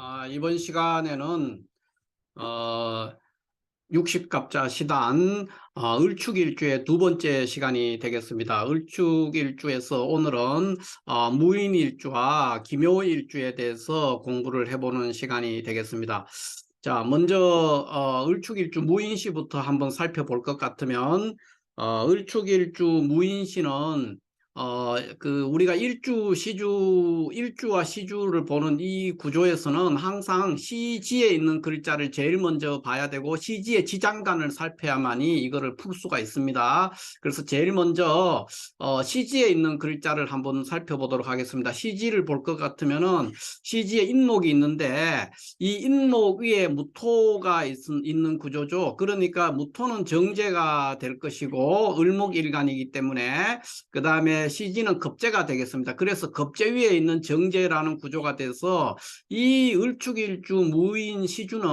아, 이번 시간에는 어, 60갑자 시단 어, 을축일주의 두 번째 시간이 되겠습니다. 을축일주에서 오늘은 어, 무인일주와 기묘일주에 대해서 공부를 해보는 시간이 되겠습니다. 자, 먼저 어, 을축일주 무인시부터 한번 살펴볼 것 같으면 어, 을축일주 무인시는 어, 그, 우리가 일주, 시주, 일주와 시주를 보는 이 구조에서는 항상 시지에 있는 글자를 제일 먼저 봐야 되고, 시지의 지장간을 살펴야만이 이거를 풀 수가 있습니다. 그래서 제일 먼저, 어, 시지에 있는 글자를 한번 살펴보도록 하겠습니다. 시지를 볼 것 같으면은, 시지에 인목이 있는데, 이 인목 위에 무토가 있, 있는 구조죠. 그러니까 무토는 정제가 될 것이고, 을목일간이기 때문에, 그 다음에 시지는 급제가 되겠습니다. 그래서 급제 위에 있는 정제라는 구조가 돼서 이 을축일주 무인 시주는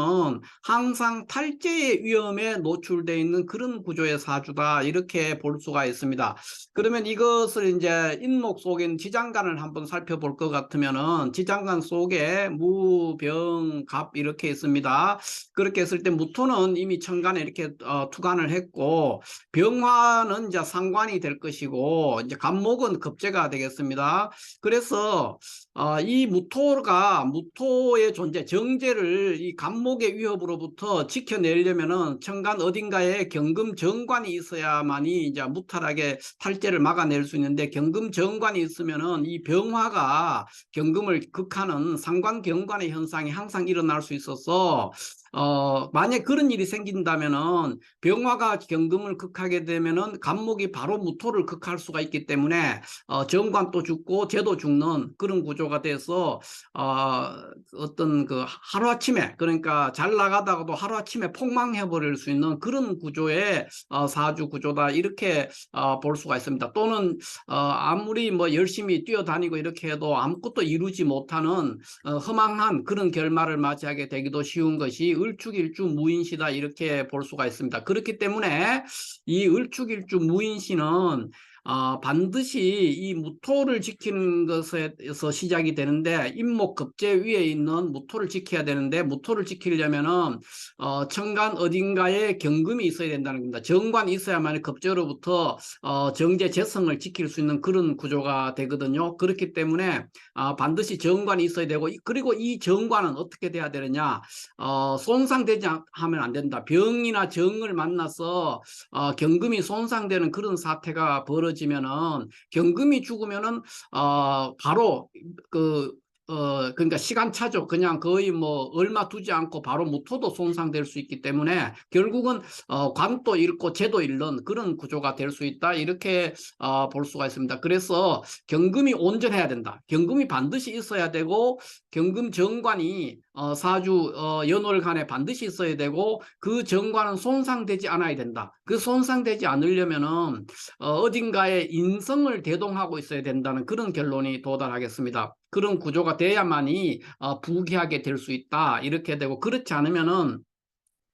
항상 탈제의 위험에 노출되어 있는 그런 구조의 사주다 이렇게 볼 수가 있습니다. 그러면 이것을 이제 인목 속인 지장간을 한번 살펴볼 것 같으면은 지장간 속에 무, 병, 갑 이렇게 있습니다. 그렇게 했을 때 무토는 이미 천간에 이렇게 어, 투간을 했고 병화는 이제 상관이 될 것이고 이제 간목은 급제가 되겠습니다. 그래서 어, 이 무토가 무토의 존재 정제를 이 간목의 위협으로부터 지켜내려면은 천간 어딘가에 경금 정관이 있어야만이 이제 무탈하게 탈제를 막아낼 수 있는데 경금 정관이 있으면은 이 병화가 경금을 극하는 상관 경관의 현상이 항상 일어날 수 있어서 어, 만약 그런 일이 생긴다면은 병화가 경금을 극하게 되면은 간목이 바로 무토를 극할 수가 있기 때문에 어, 정관도 죽고 제도 죽는 그런 구조가 돼서 어, 어떤 그 하루아침에 그러니까 잘 나가다가도 하루아침에 폭망해 버릴 수 있는 그런 구조의 어, 사주 구조다 이렇게 어, 볼 수가 있습니다. 또는 어, 아무리 뭐 열심히 뛰어다니고 이렇게 해도 아무것도 이루지 못하는 어, 허망한 그런 결말을 맞이하게 되기도 쉬운 것이 을축일주 무인시다 이렇게 볼 수가 있습니다. 그렇기 때문에 이 을축일주 무인시는 어, 반드시 이 무토를 지키는 것에서 시작이 되는데 임목 급제 위에 있는 무토를 지켜야 되는데 무토를 지키려면은 어, 천간 어딘가에 경금이 있어야 된다는 겁니다. 정관이 있어야만 급제로부터 어, 정제 재성을 지킬 수 있는 그런 구조가 되거든요. 그렇기 때문에 어, 반드시 정관이 있어야 되고 이- 그리고 이 정관은 어떻게 돼야 되느냐 어, 손상되지 않- 하면 안 된다. 병이나 정을 만나서 어, 경금이 손상되는 그런 사태가 벌어지 면은 경금이 죽으면은 어, 바로 그 어, 그러니까 시간차죠. 그냥 거의 뭐 얼마 두지 않고 바로 무토도 손상될 수 있기 때문에 결국은 어, 관도 잃고 재도 잃는 그런 구조가 될 수 있다. 이렇게 어, 볼 수가 있습니다. 그래서 경금이 온전해야 된다. 경금이 반드시 있어야 되고 경금 정관이 어, 사주 어, 연월 간에 반드시 있어야 되고 그 정관은 손상되지 않아야 된다. 그 손상되지 않으려면은 어, 어딘가에 인성을 대동하고 있어야 된다는 그런 결론이 도달하겠습니다. 그런 구조가 돼야만이 어, 부귀하게 될 수 있다. 이렇게 되고 그렇지 않으면은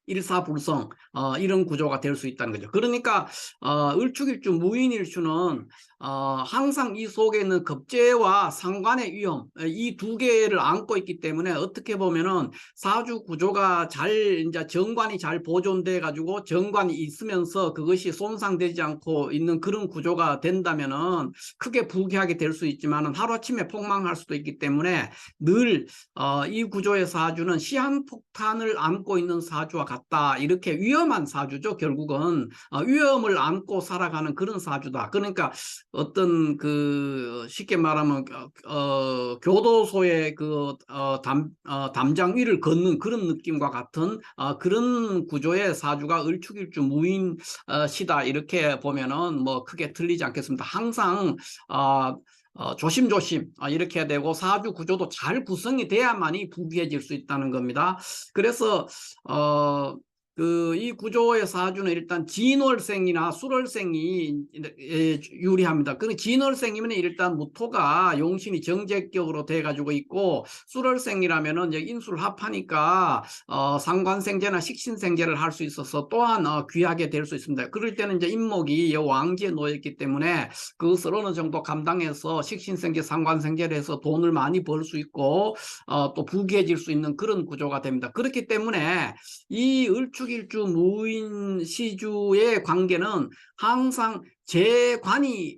일사불성 어, 이런 구조가 될 수 있다는 거죠. 그러니까 어, 을축일주 무인일주는 어, 항상 이 속에 있는 급제와 상관의 위험 이 두 개를 안고 있기 때문에 어떻게 보면은 사주 구조가 잘 이제 정관이 잘 보존돼 가지고 정관이 있으면서 그것이 손상되지 않고 있는 그런 구조가 된다면은 크게 부귀하게 될 수 있지만은 하루아침에 폭망할 수도 있기 때문에 늘 어, 이 구조의 사주는 시한폭탄을 안고 있는 사주와 같다. 이렇게 위험한 사주죠. 결국은 어, 위험을 안고 살아가는 그런 사주다. 그러니까 어떤 그 쉽게 말하면 어, 어, 교도소의 그 어, 담, 어, 담장 위를 걷는 그런 느낌과 같은 어, 그런 구조의 사주가 을축일주 무인 어, 시다. 이렇게 보면은 뭐 크게 틀리지 않겠습니다. 항상 어, 어, 조심조심 어, 이렇게 되고 사주 구조도 잘 구성이 돼야만이 부귀해질 수 있다는 겁니다. 그래서 어, 그그이 구조의 사주는 일단 진월생이나 수월생이 예, 유리합니다. 그 진월생이면 일단 무토가 용신이 정제격으로 돼 가지고 있고 수월생이라면은 인술 합하니까 어, 상관생제나 식신생제를 할 수 있어서 또한 어, 귀하게 될 수 있습니다. 그럴 때는 이제 인목이 이 왕지에 놓여 있기 때문에 그것을 어느 정도 감당해서 식신생제, 상관생제를 해서 돈을 많이 벌 수 있고 어, 또 부귀해질 수 있는 그런 구조가 됩니다. 그렇기 때문에 이 을축 일주 무인 시주의 관계는 항상 재관이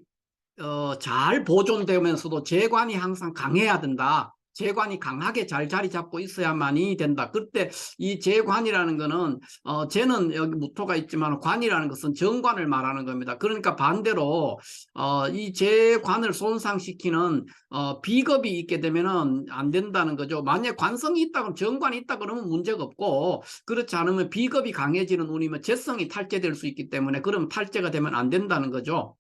어, 잘 보존되면서도 재관이 항상 강해야 된다. 재관이 강하게 잘 자리 잡고 있어야만이 된다. 그때 이 재관이라는 거는 어 재는 여기 무토가 있지만 관이라는 것은 정관을 말하는 겁니다. 그러니까 반대로 어이 재관을 손상시키는 어 비겁이 있게 되면은 안 된다는 거죠. 만약 관성이 있다 그러면 정관이 있다 그러면 문제가 없고 그렇지 않으면 비겁이 강해지는 운이면 재성이 탈제될 수 있기 때문에 그럼 탈제가 되면 안 된다는 거죠.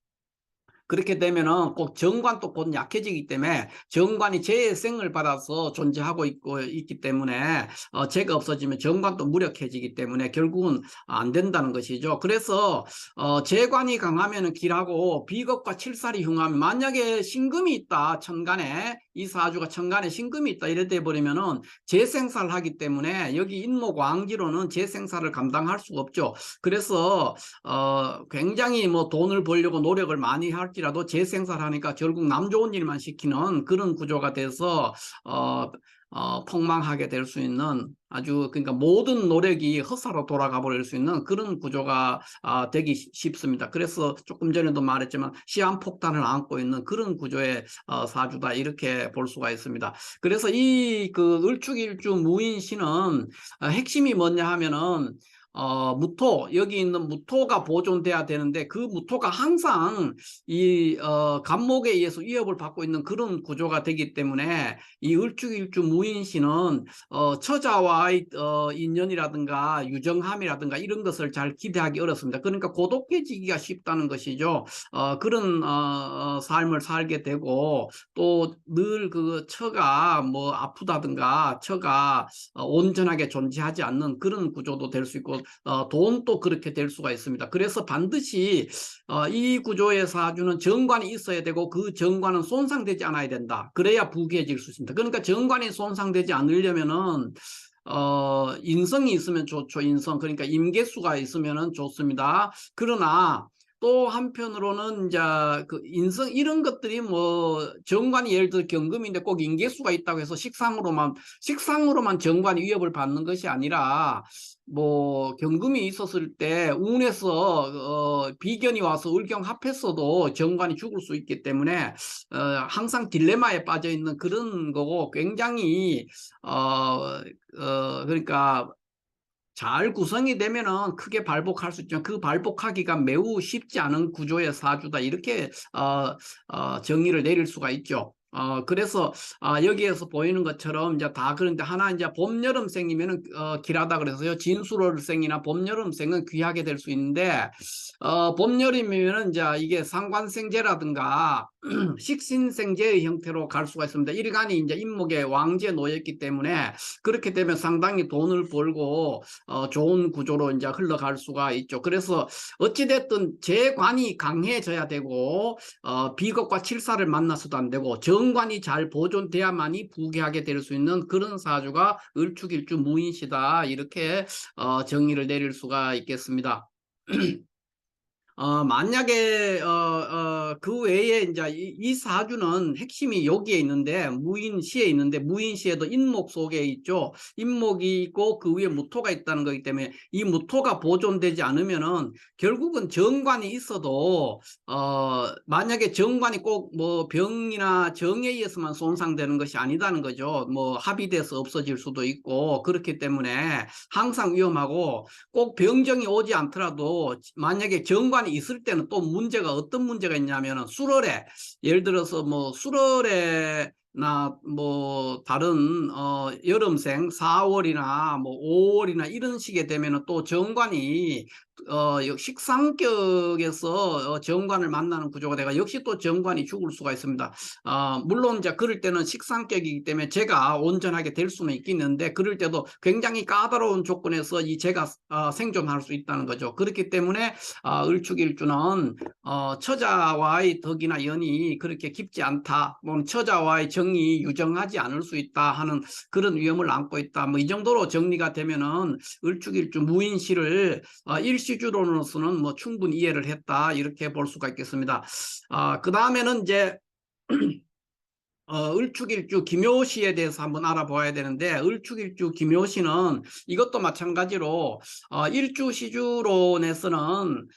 그렇게 되면은 꼭 정관도 곧 약해지기 때문에 정관이 재생을 받아서 존재하고 있고 있기 때문에 어, 재가 없어지면 정관도 무력해지기 때문에 결국은 안 된다는 것이죠. 그래서 어, 재관이 강하면은 길하고 비겁과 칠살이 흉하면 만약에 신금이 있다 천간에 이 사주가 천간에 신금이 있다 이래 돼 버리면은 재생사를 하기 때문에 여기 인목 왕지로는 재생사를 감당할 수가 없죠. 그래서 어, 굉장히 뭐 돈을 벌려고 노력을 많이 할지라도 재생사를 하니까 결국 남 좋은 일만 시키는 그런 구조가 돼서 어, 어, 폭망하게 될 수 있는 아주 그러니까 모든 노력이 헛사로 돌아가 버릴 수 있는 그런 구조가 아, 되기 쉬- 쉽습니다. 그래서 조금 전에도 말했지만 시한폭탄을 안고 있는 그런 구조의 어, 사주다 이렇게 볼 수가 있습니다. 그래서 이 그 을축일주 무인신은 어, 핵심이 뭐냐 하면은 어, 무토, 여기 있는 무토가 보존돼야 되는데 그 무토가 항상 이, 어, 간목에 의해서 위협을 받고 있는 그런 구조가 되기 때문에 이 을축일주 무인신은 어, 처자와의 어, 인연이라든가 유정함이라든가 이런 것을 잘 기대하기 어렵습니다. 그러니까 고독해지기가 쉽다는 것이죠. 어, 그런 어, 어, 삶을 살게 되고 또 늘 그 처가 뭐 아프다든가 처가 어, 온전하게 존재하지 않는 그런 구조도 될 수 있고 어, 돈도 그렇게 될 수가 있습니다. 그래서 반드시 어, 이 구조의 사주는 정관이 있어야 되고 그 정관은 손상되지 않아야 된다. 그래야 부귀해질 수 있습니다. 그러니까 정관이 손상되지 않으려면은 어, 인성이 있으면 좋죠. 인성. 그러니까 임계수가 있으면은 좋습니다. 그러나 또 한편으로는 이제 그 인성 이런 것들이 뭐 정관이 예를 들어 경금인데 꼭 인계수가 있다고 해서 식상으로만 식상으로만 정관이 위협을 받는 것이 아니라 뭐 경금이 있었을 때 운에서 어, 비견이 와서 을경합했어도 정관이 죽을 수 있기 때문에 어, 항상 딜레마에 빠져 있는 그런 거고 굉장히 어, 어 그러니까 잘 구성이 되면은 크게 발복할 수 있지만 그 발복하기가 매우 쉽지 않은 구조의 사주다 이렇게 어, 어, 정의를 내릴 수가 있죠. 어, 그래서 아, 여기에서 보이는 것처럼 이제 다 그런데 하나 이제 봄 여름생이면은 어, 길하다 그래서요 진수월생이나 봄 여름생은 귀하게 될 수 있는데 어, 봄 여름이면은 이제 이게 상관생제라든가 식신생제의 형태로 갈 수가 있습니다. 일간이 이제 인목의 왕지에 놓였기 때문에 그렇게 되면 상당히 돈을 벌고 어, 좋은 구조로 이제 흘러갈 수가 있죠. 그래서 어찌됐든 재관이 강해져야 되고 어, 비겁과 칠사를 만나서도 안 되고 정관이 잘 보존돼야만이 부귀하게 될 수 있는 그런 사주가 을축일주 무인시다 이렇게 어, 정의를 내릴 수가 있겠습니다. 어, 만약에, 어, 어, 그 외에 이제 이, 이 사주는 핵심이 여기에 있는데, 무인시에 있는데, 무인시에도 인목 속에 있죠. 인목이 있고 그 위에 무토가 있다는 거기 때문에 이 무토가 보존되지 않으면은 결국은 정관이 있어도, 어, 만약에 정관이 꼭 뭐 병이나 정에 의해서만 손상되는 것이 아니다는 거죠. 뭐 합의돼서 없어질 수도 있고, 그렇기 때문에 항상 위험하고 꼭 병정이 오지 않더라도 만약에 정관 이 있을 때는 또 문제가 어떤 문제가 있냐면은 수월에 예를 들어서 뭐 수월에 나뭐 다른 어 여름생 4월이나 뭐 5월이나 이런 시기에 되면은 또 정관이 어 여- 식상격에서 어, 정관을 만나는 구조가 돼가 역시 또 정관이 죽을 수가 있습니다. 어 물론 이제 그럴 때는 식상격이기 때문에 제가 온전하게 될 수는 있겠는데 그럴 때도 굉장히 까다로운 조건에서 이 제가 어, 생존할 수 있다는 거죠. 그렇기 때문에 어, 을축일주는 어, 처자와의 덕이나 연이 그렇게 깊지 않다. 뭐 처자와의 정이 유정하지 않을 수 있다 하는 그런 위험을 안고 있다. 뭐 이 정도로 정리가 되면은 을축일주 무인시를 어, 일 시주로서는 뭐 충분히 이해를 했다 이렇게 볼 수가 있겠습니다. 아, 그 다음에는 이제 어, 을축일주 김효시에 대해서 한번 알아봐야 되는데 을축일주 김효시는 이것도 마찬가지로 어, 일주시주론에서는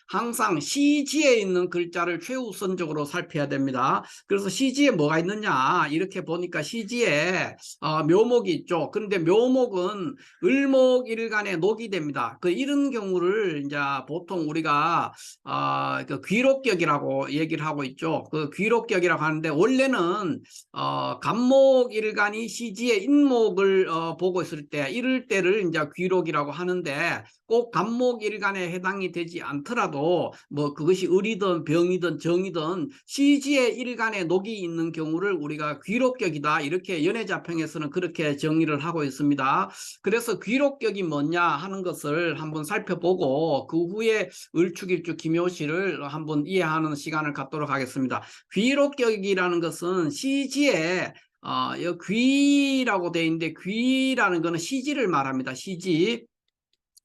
항상 시지에 있는 글자를 최우선적으로 살펴야 됩니다. 그래서 시지에 뭐가 있느냐 이렇게 보니까 시지에 어, 묘목이 있죠. 그런데 묘목은 을목일간에 녹이 됩니다. 그 이런 경우를 이제 보통 우리가 어, 그 귀록격이라고 얘기를 하고 있죠. 그 귀록격이라고 하는데 원래는 어, 간목 일간이 시지의 인목을 어, 보고 있을 때 이럴 때를 이제 귀록이라고 하는데 꼭 간목 일간에 해당이 되지 않더라도 뭐 그것이 을이든 병이든 정이든 시지의 일간에 녹이 있는 경우를 우리가 귀록격이다 이렇게 연애자평에서는 그렇게 정의를 하고 있습니다. 그래서 귀록격이 뭐냐 하는 것을 한번 살펴보고 그 후에 을축일주 김효시를 한번 이해하는 시간을 갖도록 하겠습니다. 귀록격이라는 것은 시지 에 어, 이 귀라고 되어 있는데 귀라는 것은 시지를 말합니다. 시지.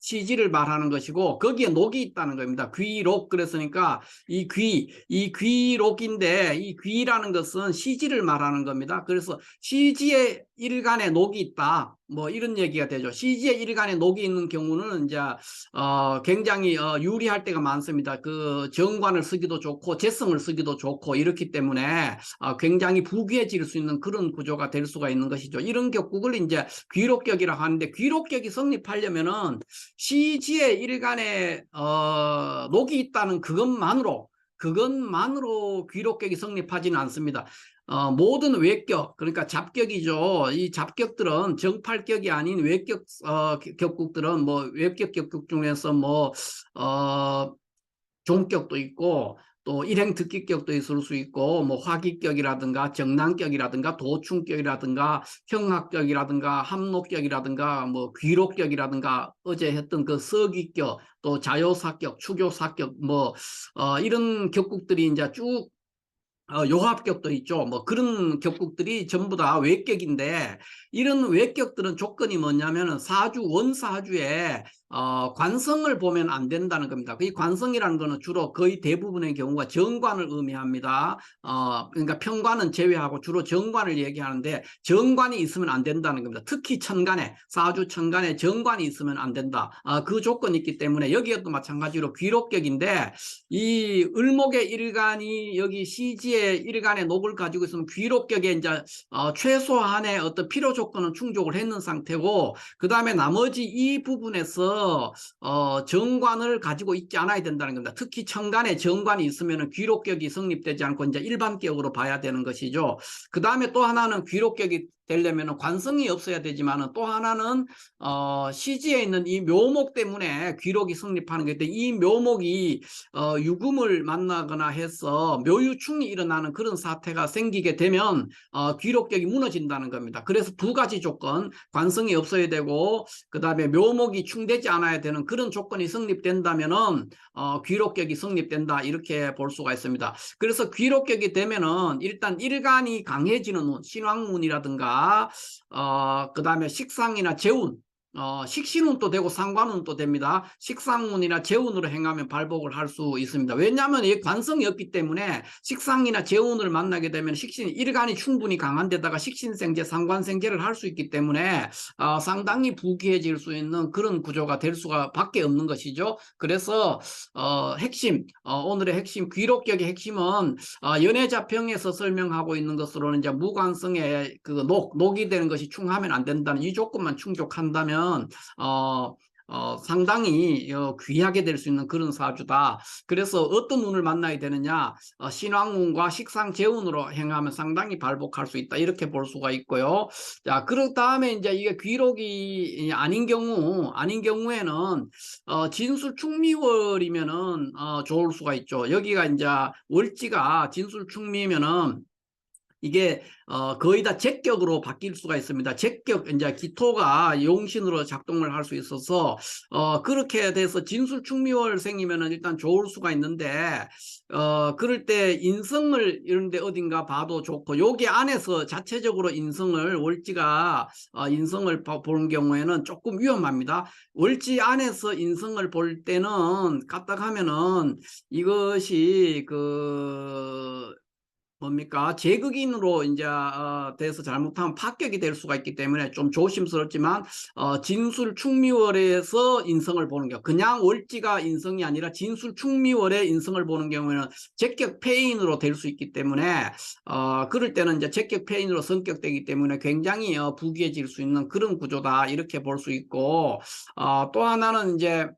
시지를 말하는 것이고 거기에 녹이 있다는 겁니다. 귀록 그랬으니까 이 귀, 이 귀록인데 이 귀라는 것은 시지를 말하는 겁니다. 그래서 시지의 일간에 녹이 있다. 뭐 이런 얘기가 되죠. CG의 일간에 녹이 있는 경우는 이제 어 굉장히 어 유리할 때가 많습니다. 그 정관을 쓰기도 좋고 재성을 쓰기도 좋고 이렇기 때문에 어 굉장히 부귀해질 수 있는 그런 구조가 될 수가 있는 것이죠. 이런 격국을 이제 귀록격이라고 하는데 귀록격이 성립하려면은 CG의 일간에 어 녹이 있다는 그것만으로 그것만으로 귀록격이 성립하지는 않습니다. 어, 모든 외격, 그러니까 잡격이죠. 이 잡격들은 정팔격이 아닌 외격 어, 격국들은 뭐 외격 격국 중에서 뭐 어, 종격도 있고 또 일행 특기격도 있을 수 있고 뭐 화기격이라든가 정난격이라든가 도충격이라든가 형학격이라든가 함록격이라든가 뭐 귀록격이라든가 어제 했던 그 서기격 또 자요사격 추교사격 뭐 어, 이런 격국들이 이제 쭉 어, 요합격도 있죠. 뭐 그런 격국들이 전부 다 외격인데 이런 외격들은 조건이 뭐냐면은 사주 원사주에 어, 관성을 보면 안 된다는 겁니다. 이 관성이라는 것은 주로 거의 대부분의 경우가 정관을 의미합니다. 어, 그러니까 평관은 제외하고 주로 정관을 얘기하는데 정관이 있으면 안 된다는 겁니다. 특히 천간에 사주 천간에 정관이 있으면 안 된다. 어, 그 조건이 있기 때문에 여기에도 마찬가지로 귀록격인데 이 을목의 일간이 여기 시지의 일간의 녹을 가지고 있으면 귀록격에 이제 어, 최소한의 어떤 필요 조건은 충족을 했는 상태고 그 다음에 나머지 이 부분에서 어, 정관을 가지고 있지 않아야 된다는 겁니다. 특히 천간에 정관이 있으면 귀록격이 성립되지 않고 이제 일반격으로 봐야 되는 것이죠. 그 다음에 또 하나는 귀록격이 되려면 관성이 없어야 되지만 또 하나는 어, 시지에 있는 이 묘목 때문에 귀록이 성립하는 것인데 이 묘목이 어, 유금을 만나거나 해서 묘유충이 일어나는 그런 사태가 생기게 되면 어, 귀록격이 무너진다는 겁니다. 그래서 두 가지 조건 관성이 없어야 되고 그 다음에 묘목이 충되지 않아야 되는 그런 조건이 성립된다면 은 어, 귀록격이 성립된다 이렇게 볼 수가 있습니다. 그래서 귀록격이 되면 은 일단 일간이 강해지는 운, 신왕문이라든가 어, 그 다음에 식상이나 재운 어, 식신운도 되고 상관운도 됩니다. 식상운이나 재운으로 행하면 발복을 할 수 있습니다. 왜냐하면 이 관성이 없기 때문에 식상이나 재운을 만나게 되면 식신 일간이 충분히 강한 데다가 식신생재, 상관생재를 할 수 있기 때문에 어, 상당히 부귀해질 수 있는 그런 구조가 될 수가 밖에 없는 것이죠. 그래서 어, 핵심 어, 오늘의 핵심 귀록격의 핵심은 어, 연애자평에서 설명하고 있는 것으로는 이제 무관성의 그 녹, 녹이 되는 것이 충하면 안 된다는 이 조건만 충족한다면 어, 어, 상당히 어, 귀하게 될 수 있는 그런 사주다. 그래서 어떤 운을 만나야 되느냐? 어, 신왕운과 식상재운으로 행하면 상당히 발복할 수 있다. 이렇게 볼 수가 있고요. 자, 그런 다음에 이제 이게 귀록이 아닌 경우, 아닌 경우에는 어, 진술 충미월이면은 어, 좋을 수가 있죠. 여기가 이제 월지가 진술 충미면은 이게 어, 거의 다 제격으로 바뀔 수가 있습니다. 제격 이제 기토가 용신으로 작동을 할 수 있어서 어, 그렇게 돼서 진술 충미월 생기면은 일단 좋을 수가 있는데 어, 그럴 때 인성을 이런데 어딘가 봐도 좋고 여기 안에서 자체적으로 인성을 월지가 어, 인성을 봐- 보는 경우에는 조금 위험합니다. 월지 안에서 인성을 볼 때는 까딱하면은 이것이 그 뭡니까? 제극인으로 이제 어, 돼서 잘못하면 파격이 될 수가 있기 때문에 좀 조심스럽지만 어, 진술 충미월에서 인성을 보는 경우 그냥 월지가 인성이 아니라 진술 충미월의 인성을 보는 경우에는 제격 폐인으로 될 수 있기 때문에 어, 그럴 때는 이제 제격 폐인으로 성격되기 때문에 굉장히 어, 부귀해질 수 있는 그런 구조다 이렇게 볼 수 있고 어, 또 하나는 이제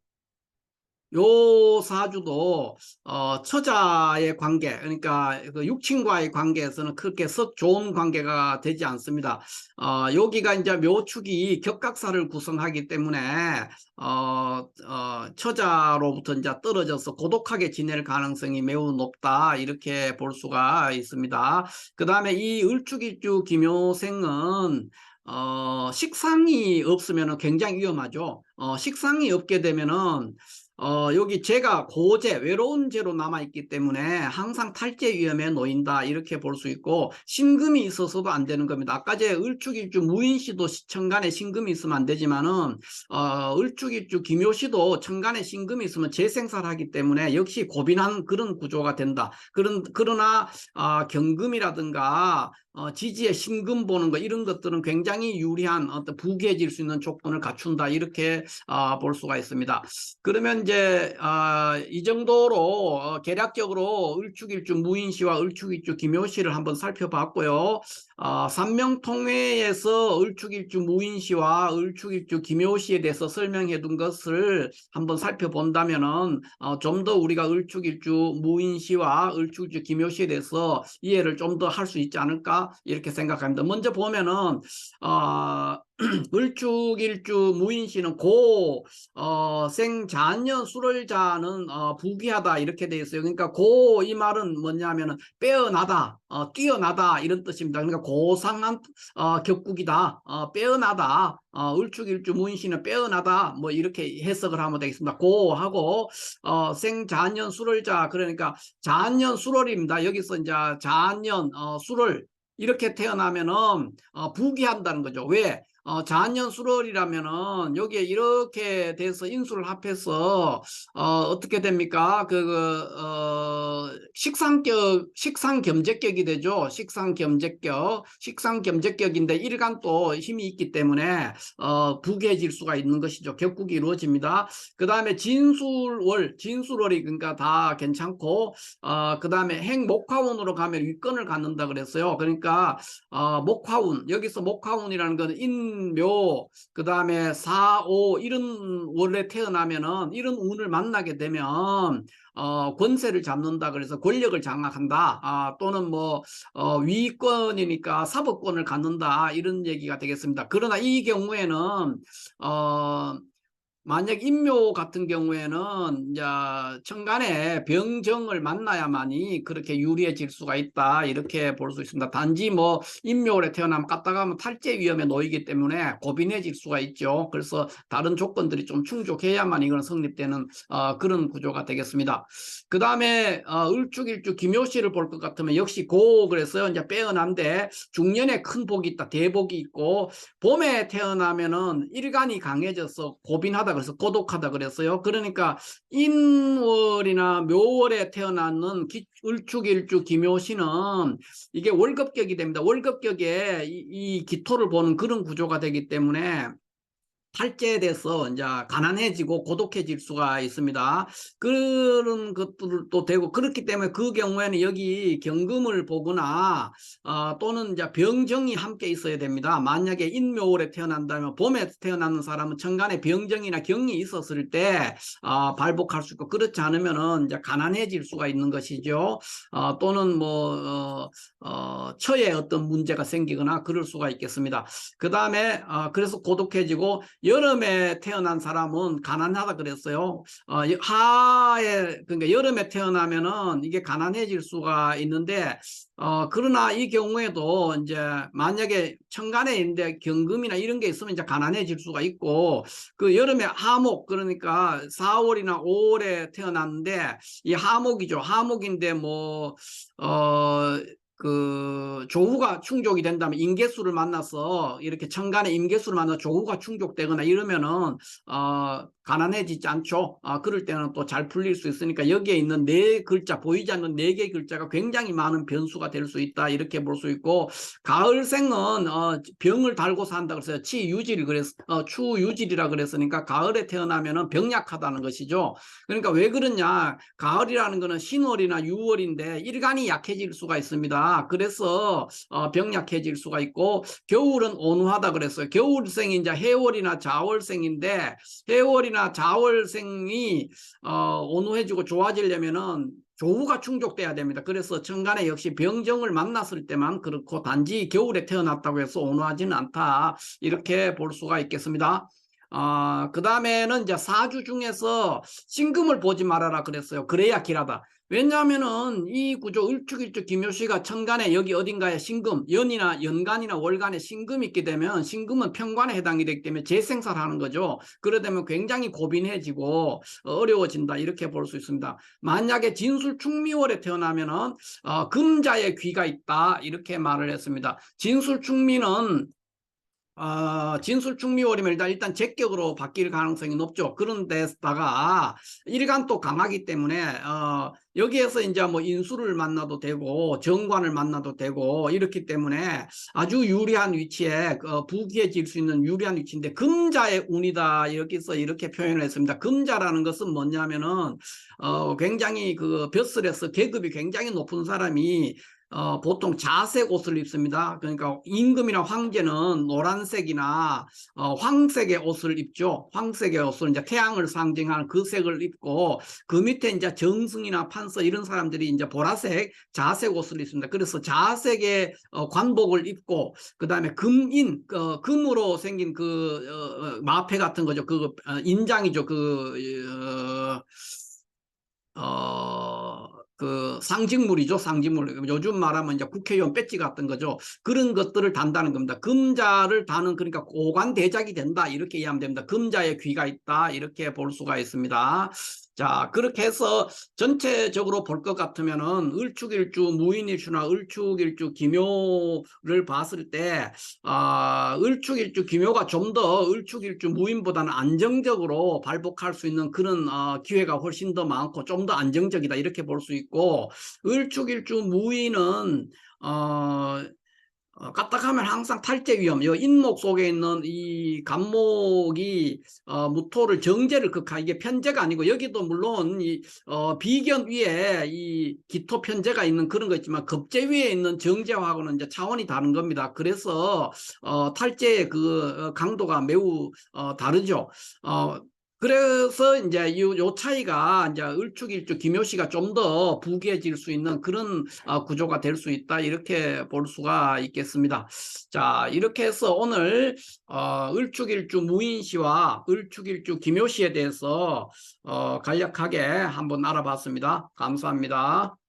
요 사주도 어, 처자의 관계, 그러니까 그 육친과의 관계에서는 그렇게 썩 좋은 관계가 되지 않습니다. 어, 여기가 이제 묘축이 격각사를 구성하기 때문에 어, 어, 처자로부터 이제 떨어져서 고독하게 지낼 가능성이 매우 높다 이렇게 볼 수가 있습니다. 그 다음에 이 을축일주 기묘생은 어, 식상이 없으면 굉장히 위험하죠. 어, 식상이 없게 되면은 어, 여기 제가 고제, 외로운 제로 남아있기 때문에 항상 탈제 위험에 놓인다. 이렇게 볼 수 있고, 신금이 있어서도 안 되는 겁니다. 아까 제 을축일주 무인시도 천간에 신금이 있으면 안 되지만은, 어, 을축일주 기묘시도 천간에 신금이 있으면 재생사를 하기 때문에 역시 고빈한 그런 구조가 된다. 그런, 그러나, 아, 경금이라든가, 어, 지지에 신금 보는 거 이런 것들은 굉장히 유리한 어떤 부귀해질 수 있는 조건을 갖춘다 이렇게 아, 볼 수가 있습니다. 그러면 이제 아, 이 정도로 어, 계략적으로 을축일주 무인시와 을축일주 기묘시를 한번 살펴봤고요. 아, 삼명통회에서 을축일주 무인시와 을축일주 기묘시에 대해서 설명해 둔 것을 한번 살펴본다면은 어, 좀 더 우리가 을축일주 무인시와 을축일주 기묘시에 대해서 이해를 좀 더 할 수 있지 않을까 이렇게 생각합니다. 먼저 보면 은 어, 을축일주 무인시는 고 어, 생자년 수월자는 어, 부귀하다 이렇게 되어 있어요. 그러니까 고 이 말은 뭐냐면은 빼어나다, 어, 뛰어나다 이런 뜻입니다. 그러니까 고상한 어, 격국이다, 어, 빼어나다. 어, 을축일주 무인시는 빼어나다 뭐 이렇게 해석을 하면 되겠습니다. 고 하고 어, 생 자년 수월자 그러니까 자년 수월입니다. 여기서 이제 자년 어, 수월 이렇게 태어나면은 어, 부귀한다는 거죠. 왜? 어, 자년 수월이라면은 여기에 이렇게 돼서 인수를 합해서 어, 어떻게 됩니까? 그, 그 어, 식상격, 식상겸제격이 되죠. 식상겸제격, 식상겸제격인데 일간 또 힘이 있기 때문에 어, 부귀해질 수가 있는 것이죠. 격국이 이루어집니다. 그 다음에 진술월, 진술월이 그러니까 다 괜찮고 어, 그 다음에 행목화운으로 가면 위권을 갖는다 그랬어요. 그러니까 어, 목화운 여기서 목화운이라는 것은 인묘 그 다음에 사오 이런 원래 태어나면은 이런 운을 만나게 되면 어, 권세를 잡는다. 그래서 권력을 장악한다. 아, 또는 뭐 어, 위권이니까 사법권을 갖는다. 이런 얘기가 되겠습니다. 그러나 이 경우에는 어, 만약 인묘 같은 경우에는 이제 천간에 병정을 만나야만이 그렇게 유리해질 수가 있다 이렇게 볼 수 있습니다. 단지 뭐 인묘에 태어나면 까딱하면 탈제 위험에 놓이기 때문에 고빈해질 수가 있죠. 그래서 다른 조건들이 좀 충족해야만 이건 성립되는 어, 그런 구조가 되겠습니다. 그 다음에 어, 을축일주 기묘시를 볼 것 같으면 역시 고 그래서 이제 빼어난데 중년에 큰 복이 있다 대복이 있고 봄에 태어나면은 일간이 강해져서 고빈하다 그래서 고독하다 그랬어요. 그러니까 인월이나 묘월에 태어나는 기, 을축일주 기묘시는 이게 월급격이 됩니다. 월급격에 이, 이 기토를 보는 그런 구조가 되기 때문에 탈제돼서 이제 가난해지고 고독해질 수가 있습니다. 그런 것들도 되고 그렇기 때문에 그 경우에는 여기 경금을 보거나 어, 또는 이제 병정이 함께 있어야 됩니다. 만약에 인묘월에 태어난다면 봄에 태어나는 사람은 천간에 병정이나 경이 있었을 때 어, 발복할 수 있고 그렇지 않으면은 이제 가난해질 수가 있는 것이죠. 어, 또는 뭐 어, 어, 처에 어떤 문제가 생기거나 그럴 수가 있겠습니다. 그 다음에 어, 그래서 고독해지고 여름에 태어난 사람은 가난하다 그랬어요. 어, 하에 그러니까 여름에 태어나면은 이게 가난해질 수가 있는데 어, 그러나 이 경우에도 이제 만약에 천간에 있는데 경금이나 이런 게 있으면 이제 가난해질 수가 있고 그 여름에 하목 그러니까 4월이나 5월에 태어났는데 이 하목이죠. 하목인데 뭐 어, 그 조후가 충족이 된다면 임계수를 만나서 이렇게 천간에 임계수를 만나 조후가 충족되거나 이러면은 어 가난해지지 않죠. 아 그럴 때는 또 잘 풀릴 수 있으니까 여기에 있는 네 글자 보이지 않는 네 개 글자가 굉장히 많은 변수가 될 수 있다 이렇게 볼 수 있고 가을생은 어 병을 달고 산다 그래서 치유질 그래서 어, 추유질이라 그랬으니까 가을에 태어나면은 병약하다는 것이죠. 그러니까 왜 그러냐 가을이라는 거는 신월이나 유월인데 일간이 약해질 수가 있습니다. 그래서 어, 병약해질 수가 있고 겨울은 온화하다 그랬어요. 겨울생이 이제 해월이나 자월생인데 해월이 나 자월생이 어, 온화해지고 좋아지려면은 조후가 충족돼야 됩니다. 그래서 천간에 역시 병정을 만났을 때만 그렇고 단지 겨울에 태어났다고 해서 온화하지는 않다. 이렇게 볼 수가 있겠습니다. 어, 그 다음에는 이제 사주 중에서 신금을 보지 말아라 그랬어요. 그래야 길하다. 왜냐하면은 이 구조 을축일축 기묘시가 천간에 여기 어딘가에 신금 연이나 연간이나 월간에 신금이 있게 되면 신금은 편관에 해당이 되기 때문에 재생사를 하는 거죠. 그러다면 굉장히 고빈해지고 어려워진다 이렇게 볼 수 있습니다. 만약에 진술 충미월에 태어나면은 어, 금자의 귀가 있다 이렇게 말을 했습니다. 진술 충미는 어, 진술충미월이면 일단, 일단 제격으로 바뀔 가능성이 높죠. 그런데다가 일간 또 강하기 때문에 어, 여기에서 이제 뭐 인수를 만나도 되고 정관을 만나도 되고 이렇기 때문에 아주 유리한 위치에 어, 부귀해질 수 있는 유리한 위치인데 금자의 운이다 이렇게 서 이렇게 표현을 했습니다. 금자라는 것은 뭐냐면은 어, 굉장히 그 벼슬에서 계급이 굉장히 높은 사람이 어, 보통 자색 옷을 입습니다. 그러니까 임금이나 황제는 노란색이나 어, 황색의 옷을 입죠. 황색의 옷을 이제 태양을 상징하는 그 색을 입고 그 밑에 이제 정승이나 판서 이런 사람들이 이제 보라색, 자색 옷을 입습니다. 그래서 자색의 어, 관복을 입고 그 다음에 금인, 어, 금으로 생긴 그 어, 어, 마패 같은 거죠. 그 어, 인장이죠. 그 어, 어 그 상징물이죠. 상징물. 요즘 말하면 이제 국회의원 배지 같은 거죠. 그런 것들을 단다는 겁니다. 금자를 다는 그러니까 고관대작이 된다. 이렇게 이해하면 됩니다. 금자의 귀가 있다. 이렇게 볼 수가 있습니다. 자, 그렇게 해서 전체적으로 볼 것 같으면은 을축일주, 무인일주나 을축일주, 기묘를 봤을 때, 아, 을축일주, 기묘가 좀 더 을축일주, 무인보다는 안정적으로 발복할 수 있는 그런 어, 기회가 훨씬 더 많고 좀 더 안정적이다. 이렇게 볼 수 있고, 을축일주, 무인은 어, 어, 까딱하면 항상 탈제 위험, 이 인목 속에 있는 이 간목이 어, 무토를 정제를 극하 이게 편제가 아니고 여기도 물론 이 어, 비견 위에 이 기토 편제가 있는 그런 거 있지만 급제 위에 있는 정제하고는 이제 차원이 다른 겁니다. 그래서 어, 탈제의 그 어, 강도가 매우 어, 다르죠. 어, 그래서 이제 요, 요 차이가 이제 을축일축 기묘시가 좀 더 부귀해질 수 있는 그런 어, 구조가 될 수 있다 이렇게 볼 수가 있겠습니다. 자 이렇게 해서 오늘 어, 을축일주 무인시와 을축일주 기묘시에 대해서 어, 간략하게 한번 알아봤습니다. 감사합니다.